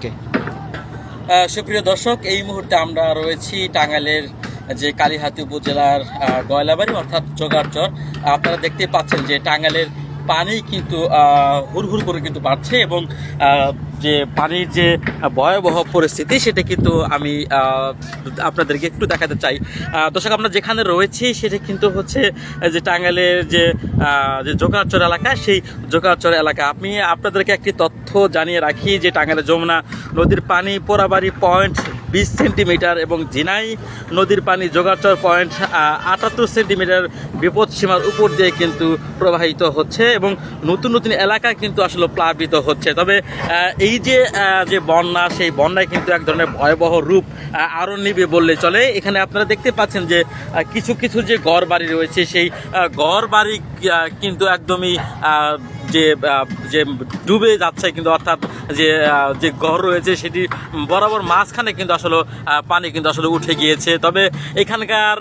ওকে। সুপ্রিয় দর্শক, এই মুহূর্তে আমরা রয়েছি টাঙ্গাইলের যে কালীহাতি উপজেলার গয়লাবাড়ি অর্থাৎ জোগাড়চর আপনারা দেখতে পাচ্ছেন যে টাঙ্গাইলের পানি কিন্তু হুড়হুড় করে কিন্তু বাড়ছে এবং যে পানির যে ভয়াবহ পরিস্থিতি সেটা কিন্তু আমি আপনাদেরকে একটু দেখাতে চাই। দর্শক, আমরা যেখানে রয়েছি সেটা কিন্তু হচ্ছে, যে টাঙ্গাইলের যে যে জোগাড়চর এলাকা, সেই জোগাড়চর এলাকা। আমি আপনাদেরকে একটি তথ্য জানিয়ে রাখি যে টাঙ্গাইলের যমুনা নদীর পানি, পোড়াবাড়ি পয়েন্ট বিশ সেন্টিমিটার এবং জিনাই নদীর পানি যোগাচর পয়েন্ট আটাত্তর সেন্টিমিটার বিপদ সীমার উপর দিয়ে কিন্তু প্রবাহিত হচ্ছে এবং নতুন নতুন এলাকা কিন্তু আসলে প্লাবিত হচ্ছে। তবে এই যে যে বন্যা, সেই বন্যায় কিন্তু এক ধরনের ভয়াবহ রূপ আরও নিবে বললে চলে। এখানে আপনারা দেখতে পাচ্ছেন যে কিছু কিছু যে ঘর বাড়ি রয়েছে, সেই ঘর বাড়ি কিন্তু একদমই যে যে ডুবে যাচ্ছে কিন্তু অর্থাৎ যে যে ঘর রয়েছে সেটি বরাবর মাঝখানে কিন্তু আসলে পানি কিন্তু আসলে উঠে গিয়েছে। তবে এখানকার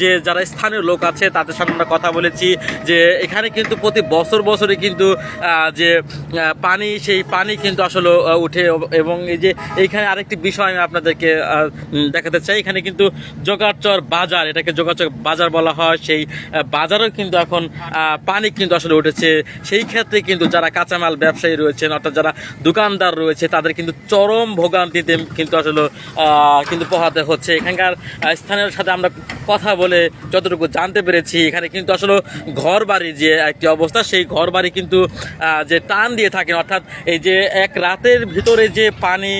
যে যারা স্থানীয় লোক আছে তাদের সঙ্গে আমরা কথা বলেছি যে, এখানে কিন্তু প্রতি বছর বছরে কিন্তু যে পানি, সেই পানি কিন্তু আসলে উঠে এবং এই যে, এইখানে আরেকটি বিষয় আমি আপনাদেরকে দেখাতে চাই। এখানে কিন্তু জোগাড়চর বাজার, এটাকে জোগাড়চর বাজার বলা হয়। সেই বাজারেও কিন্তু এখন পানি কিন্তু আসলে উঠেছে। সেই ক্ষেত্রে কিন্তু যারা কাঁচামাল ব্যবসায়ী রয়েছেন, অর্থাৎ যারা দোকানদার রয়েছে, তাদের কিন্তু চরম ভোগান্তিতে কিন্তু আসলে কিন্তু পোহাতে হচ্ছে। এখানকার স্থানীয় সাথে আমরা কথা বলে যতটুকু জানতে পেরেছি, এখানে কিন্তু আসলে ঘর বাড়ি যে একটি অবস্থা, সেই ঘর বাড়ি কিন্তু যে টান দিয়ে থাকেন, অর্থাৎ এই যে এক রাতের ভিতরে যে পানি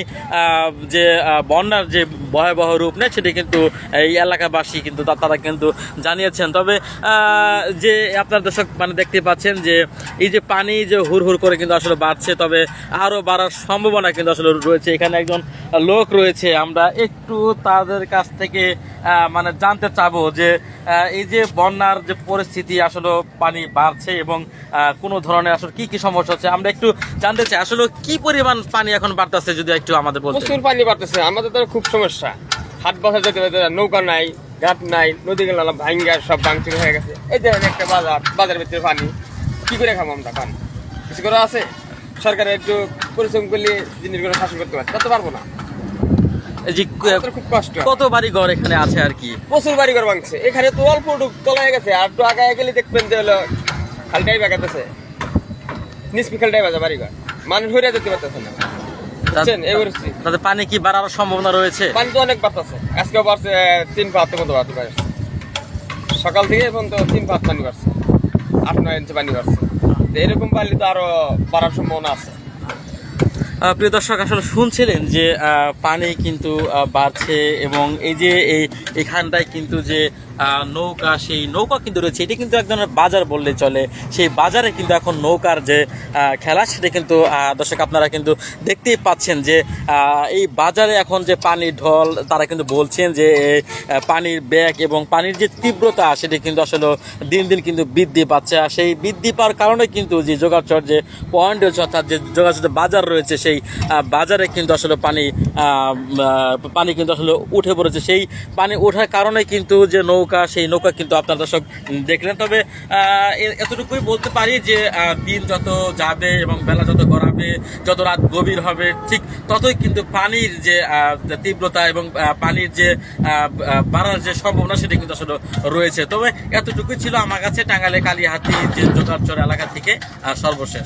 যে বন্যার যে ভয়াবহ রূপ নেয়, সেটি কিন্তু এই এলাকাবাসী কিন্তু তারা কিন্তু জানিয়েছেন। তবে যে আপনার দর্শক মানে দেখতে পাচ্ছেন যে, এই যে পানি যে হুর হুর করে কিন্তু আসলে বাড়ছে, তবে আরও বাড়ার সম্ভাবনা কিন্তু আসলে রয়েছে। এখানে একজন লোক রয়েছে, আমরা একটু তাদের কাছ থেকে মানে জানতে চাবো যে এই যে বন্যার যে পরিস্থিতি, আসলে পানি বাড়ছে এবং কোনো ধরনের আসলে কি কি সমস্যা হচ্ছে, আমরা একটু জানতে চাই, আসলে কি পরিমাণ পানি এখন বাড়তেছে, যদি একটু আমাদের প্রচুর পানি বাড়তেছে, আমাদের তো খুব সমস্যা। হাট বসা যেতে নৌকা নাই, ঘাট নাই নদী গেল ভাঙ্গা, সব ভাঙচুর হয়ে গেছে। এই দেখেন একটা বাজার, বাজারের ভিতরে পানি। কি করে খাব আমরা? পানি কিছু করে আছে? সরকার একটু পরিশ্রম করলে জিনিসগুলো শাসন করতে পারছে তা তো পারব না। আমাদের খুব কষ্ট। কত বাড়ি ঘর এখানে আছে আর কি? প্রচুর বাড়ি ঘর ভাঙছে। এখানে তো অল্প তলায় গেছে। আর একটু আগায় গেলে দেখবেন যে হলো খালটাই বাগাতেছে। নিষ্পি খালটাই বাজা বাড়ি ঘর মানুষ হইয়া যেতে পারতেছে না। তাদের পানি কি বাড়ার সম্ভাবনা রয়েছে? পানি তো অনেক বাড়তেছে আজকে বাড়ছে তিন পাহাড়ের মতো বাড়তে পারছে সকাল থেকে এখন তো তিন পাহাড় পানি বাড়ছে। আট, নয় ইঞ্চি পানি বাড়ছে। এরকম পানি তো আরও বাড়ার সম্ভাবনা আছে। প্রিয় দর্শক, আসলে শুনছিলেন যে পানি কিন্তু বাড়ছে এবং এই যে, এই, এখানটায় কিন্তু যে নৌকা, সেই নৌকা কিন্তু রয়েছে, এটি কিন্তু এক ধরনের বাজার বললে চলে। সেই বাজারে কিন্তু এখন নৌকার যে খেলা, সেটা কিন্তু দর্শক আপনারা কিন্তু দেখতেই পাচ্ছেন যে এই বাজারে এখন যে পানির ঢল, তারা কিন্তু বলছেন যে পানির ব্যাগ এবং পানির যে তীব্রতা, সেটি কিন্তু আসলে দিন দিন কিন্তু বৃদ্ধি পাচ্ছে। আর সেই বৃদ্ধি পাওয়ার কারণে কিন্তু যে যোগাচর যে পয়েন্ট রয়েছে, অর্থাৎ যে যোগাযোগ বাজার রয়েছে, সেই বাজারে কিন্তু আসলে পানি পানি কিন্তু আসলে উঠে পড়েছে। সেই পানি ওঠার কারণে কিন্তু যে নৌকা, সেই নৌকা কিন্তু আপনার দর্শক দেখলেন। তবে এতটুকুই বলতে পারি যে দিন যত যাবে এবং বেলা যত গড়াবে, যত রাত গভীর হবে, ঠিক ততই কিন্তু পানির যে তীব্রতা এবং পানির যে বাড়ার যে সম্ভাবনা সেটা কিন্তু আসলে রয়েছে। তবে এতটুকুই ছিল আমার কাছে টাঙ্গালে কালীহাতি যে জোগাড়চর এলাকা থেকে সর্বশেষ।